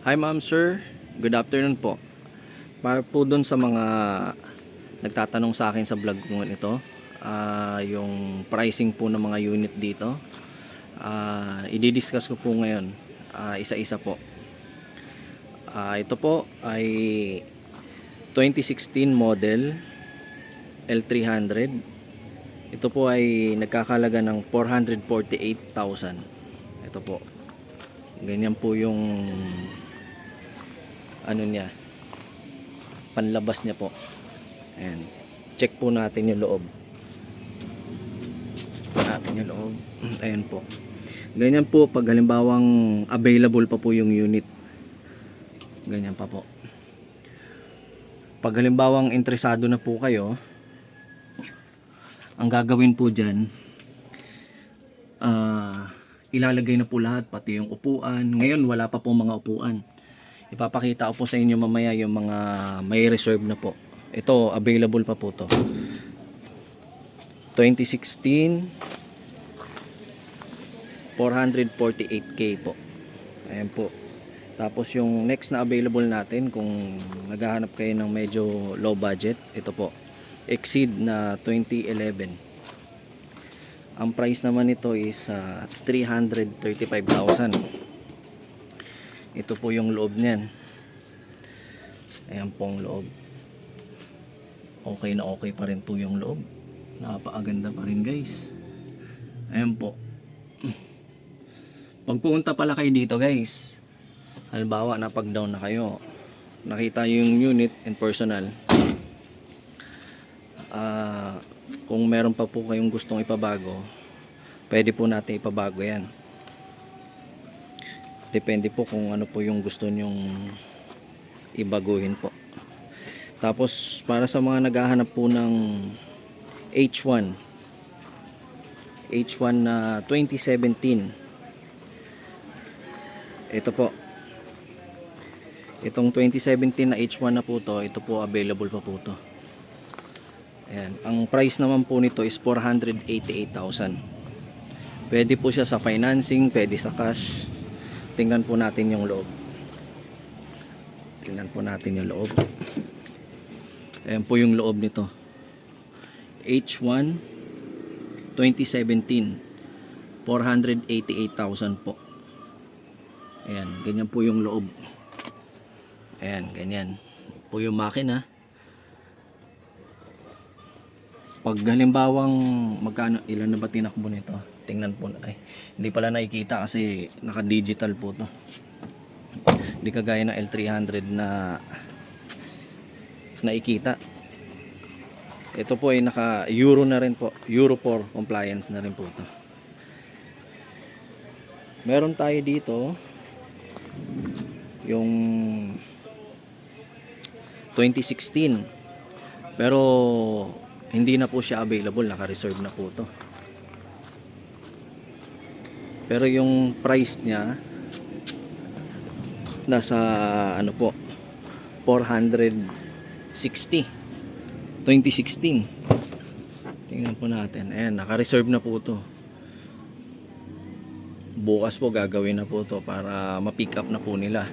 Hi ma'am sir, good afternoon po. Para po dun sa mga nagtatanong sa akin sa vlog ko ito, ah, yung pricing po ng mga unit dito, ah, i-discuss ko po ngayon, ah, isa-isa po. Ah, ito po ay 2016 model L300. Ito po ay nagkakalaga ng 448,000. Ito po. Ganyan po yung ano niya panlabas niya po. Ayan. Check po natin yung loob. Natin yung loob. Ayan po. Ganyan po pag halimbawang available pa po yung unit. Ganyan pa po. Pag halimbawang interesado na po kayo ang gagawin po dyan ah ilalagay na po lahat pati yung upuan. Ngayon wala pa po mga upuan ipapakita ko po sa inyo mamaya yung mga may reserve na po. Ito available pa po to. 2016 448k po. Ayan po. Tapos yung next na available natin kung naghahanap kayo ng medyo low budget ito po. Exceed na 2011 ang price naman nito is ah, 335,000 ito po yung loob niyan. Ayan pong loob. Okay na okay pa rin po yung loob. Napakaganda pa rin guys. Ayan po. Pag pumunta pala kayo dito guys. Halimbawa napag down na kayo. Nakita yung unit in personal. Ah kung meron pa po kayong gustong ipabago pwede po natin ipabago yan depende po kung ano po yung gusto nyong ibaguhin po. Tapos para sa mga naghahanap po ng H1 H1 na 2017 ito po. Itong 2017 na H1 na po to ito po available pa po to. Ayan. ang price naman po nito is 488,000 pwede po siya sa financing pwede sa cash tingnan po natin yung loob. Tingnan po natin yung loob. Ayan po yung loob nito. H1 2017 488,000 po. Ayan ganyan po yung loob. Ayan ganyan po yung makina pag halimbawang magkano ilan na ba tinakbo nito? Tingnan po ay hindi pala nakikita kasi naka digital po to. Hindi kagaya ng L300 na nakikita. Ito po ay naka euro na rin po euro 4 compliance na rin po to. Meron tayo dito yung 2016 pero hindi na po siya available naka-reserve na po to. Pero yung price niya nasa ano po 460 2016 tingnan po natin. Ayan naka-reserve na po to. Bukas po gagawin na po to para ma-pick up na po nila.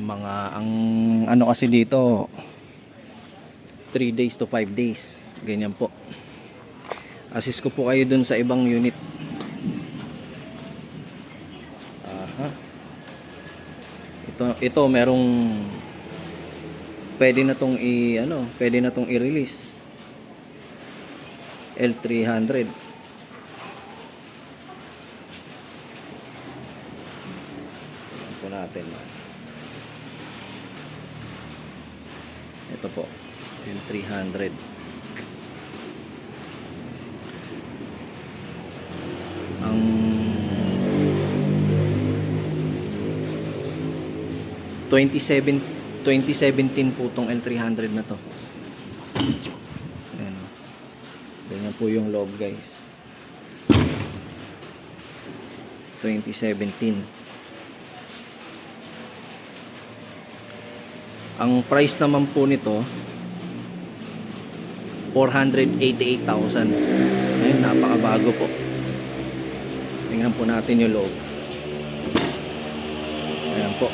Mga ang ano kasi dito 3 days to 5 days. Ganyan po. Assist ko po kayo dun sa ibang unit. Aha. Ito ito merong pwede na tong i ano pwede na tong i-release. L300 Tingnan po natin. Ito po yung 300 ang Twenty-seven 2017 po tong L300 na to. Ayan. ganyan po yung loob guys. 2017 ang price naman po nito 488,000 ayun napakabago po tingnan po natin yung loob ayan po.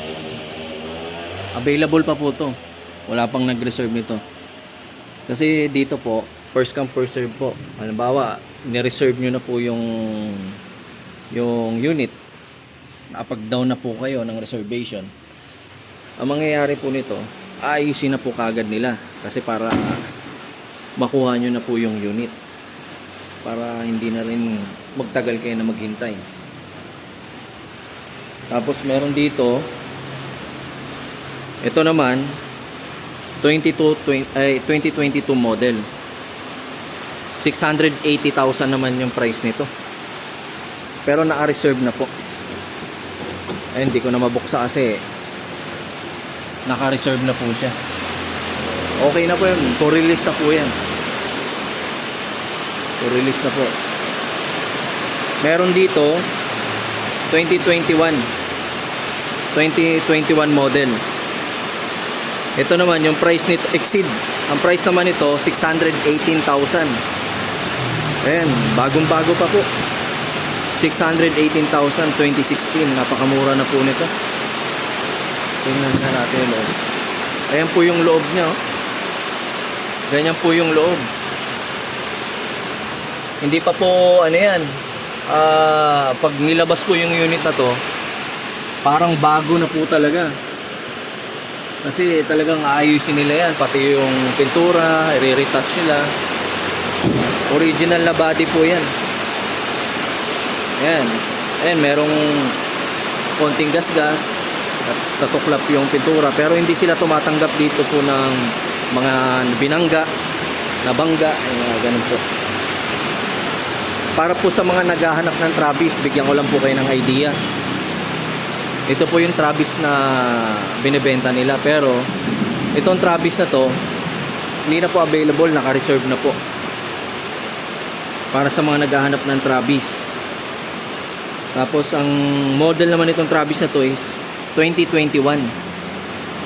Available pa po to. Wala pang nag-reserve nito. Kasi dito po, first come first serve po. Halimbawa, ni-reserve nyo na po yung yung unit. Nakapag-down na po kayo ng reservation. Ang mangyayari po nito, ayusin na po kagad nila. Kasi para makuha nyo na po yung unit. Para hindi na rin magtagal kayo na maghintay. Tapos meron dito, ito naman, 22, 20, ay, 2022 model. 680,000 naman yung price nito. Pero naka-reserve na po. Ay, hindi ko na mabuksa kasi naka-reserve na po siya. Okay na po yun. For release na po yan. For release na po. Meron dito 2021 2021 model. Ito naman yung price nito exceed. Ang price naman nito 618,000. Ayan, bagong-bago pa po. 618,000 2016. Napakamura na po nito. Tingnan na natin yung loob. Ayan po yung loob niya. Oh. Ganyan po yung loob. Hindi pa po ano yan. Ah, pag nilabas po yung unit na to, parang bago na po talaga. Kasi talagang aayusin nila yan. Pati yung pintura, i-retouch nila. Original na body po yan. Ayan. Ayan, merong konting gas-gas. at Tatuklap yung pintura. Pero hindi sila tumatanggap dito po ng mga binangga, nabangga. Mga ganun po. Para po sa mga naghahanap ng Travis, bigyan ko lang po kayo ng idea. Ito po yung Travis na binibenta nila pero itong Travis na to hindi na po available, naka-reserve na po. Para sa mga naghahanap ng Travis. Tapos ang model naman itong Travis na to is 2021.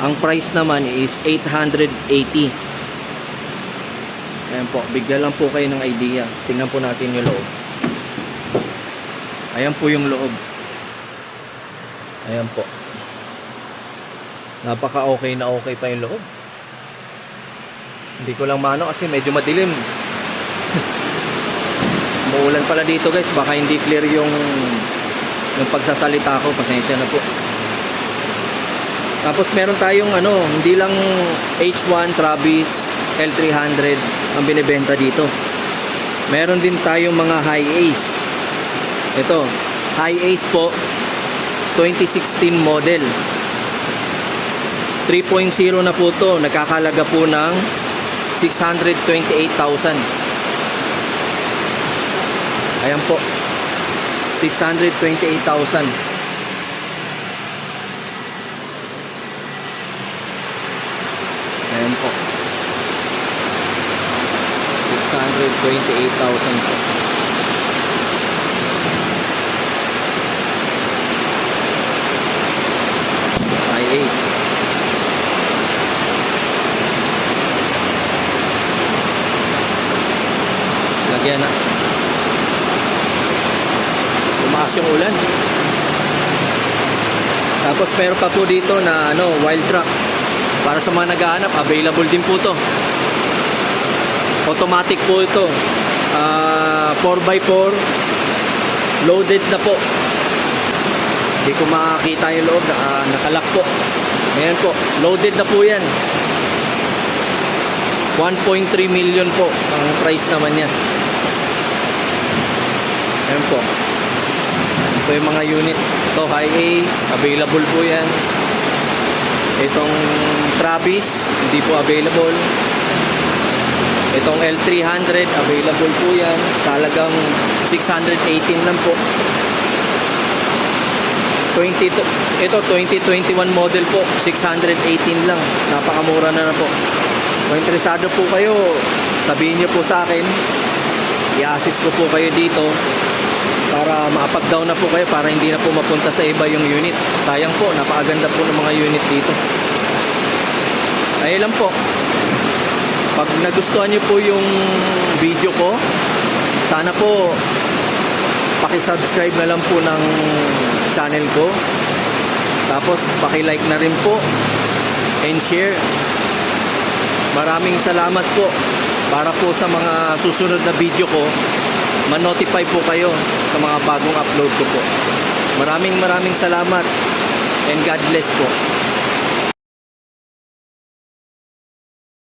Ang price naman is 880. Ayan po, bigyan lang po kayo ng idea. Tingnan po natin yung loob. Ayan po yung loob. Ayan po. Napaka okay na okay pa yung loob. Hindi ko lang maano kasi medyo madilim. Muulan pala dito guys. Baka hindi clear yung yung pagsasalita ko. Pasensya na po. Tapos meron tayong ano, hindi lang H1 Travis L300 ang binibenta dito. Meron din tayong mga high ace. Ito, high ace po 2016 model. 3.0 na po to. Nagkakalaga po ng 628,000. Ayan po. 628,000. Ayan po. 628,000 po. Lagyan na. Tumaas yung ulan. Tapos meron pa po dito na ano, wild truck. Para sa mga naghahanap, available din po to. Automatic po ito. Ah, 4x4 loaded na po. Hindi ko makakita yung loob, naka, nakalak po. Ayan po, loaded na po yan. 1.3 million po ang price naman niya. Ayan po. Ito yung mga unit. Ito, high ace, available po yan. Itong Travis, hindi po available. Itong L300, available po yan. Talagang 618 lang po. 20 to, ito 2021 model po 618 lang napakamura na na po kung interesado po kayo sabihin nyo po sa akin i-assist ko po kayo dito para ma-up-down na po kayo para hindi na po mapunta sa iba yung unit. Sayang po napakaganda po ng mga unit dito. Ayun lang po. Pag nagustuhan nyo po yung video ko sana po pakisubscribe na lang po ng channel ko. Tapos paki-like na rin po and share. Maraming salamat po para po sa mga susunod na video ko ma-notify po kayo sa mga bagong upload ko po. Maraming maraming salamat and God bless po.